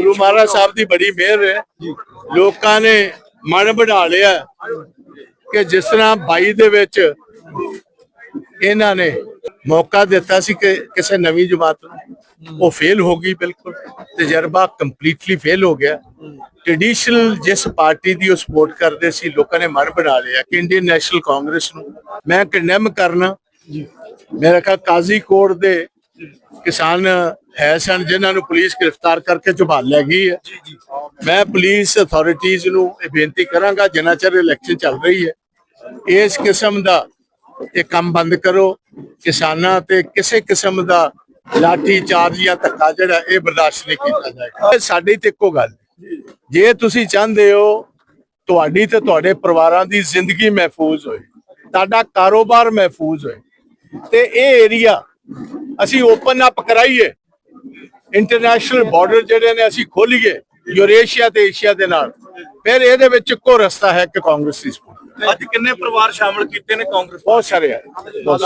ਗੁਰੂ ਮਹਾਰਾਜ ਸਾਹਿਬ ਦੀ ਬੜੀ ਮਿਹਰ ਹੈ। ਲੋਕਾਂ ਨੇ ਮਨ ਬਣਾ ਲਿਆ ਕਿ ਜਿਸ ਤਰ੍ਹਾਂ 22 ਦੇ ਵਿੱਚ ਇਹਨਾਂ ਨੇ ਮੌਕਾ ਦਿੱਤਾ ਸੀ ਕਿ ਕਿਸੇ ਨਵੀਂ ਜਮਾਤ ਨੂੰ। ਉਹ ਫੇਲ ਹੋ ਗਈ ਬਿਲਕੁਲ। ਤਜਰਬਾ ਕੰਪਲੀਟਲੀ ਫੇਲ ਹੋ ਗਿਆ। ਟ੍ਰੈਡੀਸ਼ਨਲ ਜਿਸ ਪਾਰਟੀ ਦੀ ਉਹ ਸਪੋਰਟ ਕਰਦੇ ਸੀ, ਲੋਕਾਂ ਨੇ ਮਨ ਬਣਾ ਲਿਆ ਕਿ ਇੰਡੀਅਨ ਨੈਸ਼ਨਲ ਕਾਂਗਰਸ ਨੂੰ। ਮੈਂ ਕੰਡੈਮ ਕਰਨਾ। ਮੇਰਾ ਖਿਆਲ ਕਾਜ਼ੀ ਕੋਰਟ ਦੇ ਕਿਸਾਨ ਹੈ ਸਨ ਜਿਨ੍ਹਾਂ ਨੂੰ ਪੁਲਿਸ ਗ੍ਰਿਫਤਾਰ ਕਰਕੇ ਝੁਬਾਲ ਲੈ ਗਈ ਹੈ। ਮੈਂ ਪੁਲਿਸ ਅਥਾਰਟੀਆਂ ਨੂੰ ਇਹ ਬੇਨਤੀ ਕਰਾਂਗਾ ਜਿੰਨਾ ਚਿਰ ਇਲੈਕਸ਼ਨ ਚੱਲ ਰਹੀ ਹੈ ਇਸ ਕਿਸਮ ਦਾ ਇਹ ਕੰਮ ਬੰਦ ਕਰੋ। ਕਿਸਾਨਾਂ ਤੇ ਕਿਸੇ ਕਿਸਮ ਦਾ ਲਾਠੀ ਚਾਰਜ ਜਾਂ ਧੱਕਾ ਜਿਹੜਾ ਇਹ ਬਰਦਾਸ਼ਤ ਨਹੀਂ ਕੀਤਾ ਜਾਏਗਾ। ਇਹ ਸਾਡੀ ਤੇ ਇੱਕੋ ਗੱਲ। ਜੇ ਤੁਸੀਂ ਚਾਹੁੰਦੇ ਹੋ ਤੁਹਾਡੀ ਤੇ ਤੁਹਾਡੇ ਪਰਿਵਾਰਾਂ ਦੀ ਜ਼ਿੰਦਗੀ ਮਹਿਫੂਜ਼ ਹੋਏ ਤੁਹਾਡਾ ਕਾਰੋਬਾਰ ਮਹਿਫੂਜ਼ ਹੋਏ ਤੇ ਇਹ ਏਰੀਆ ਅਸੀਂ ਓਪਨ ਅਪ ਕਰਾਈਏ। ਇੰਟਰਨੈਸ਼ਨਲ ਬਾਰਡਰ ਜਿਹੜੇ ਨੇ ਅਸੀਂ ਖੋਲੀਏ ਯੂਰੇਸ਼ੀਆ ਤੇ ਏਸ਼ੀਆ ਦੇ ਨਾਲ। ਫਿਰ ਇਹਦੇ ਵਿੱਚ ਇੱਕੋ ਰਸਤਾ ਹੈ ਕਿ ਕਾਂਗਰਸ ਦੀ support। ਅੱਜ ਕਿੰਨੇ ਪਰਿਵਾਰ ਸ਼ਾਮਲ ਕੀਤੇ ਨੇ ਕਾਂਗਰਸ? ਬਹੁਤ ਸਾਰੇ ਬਹੁਤ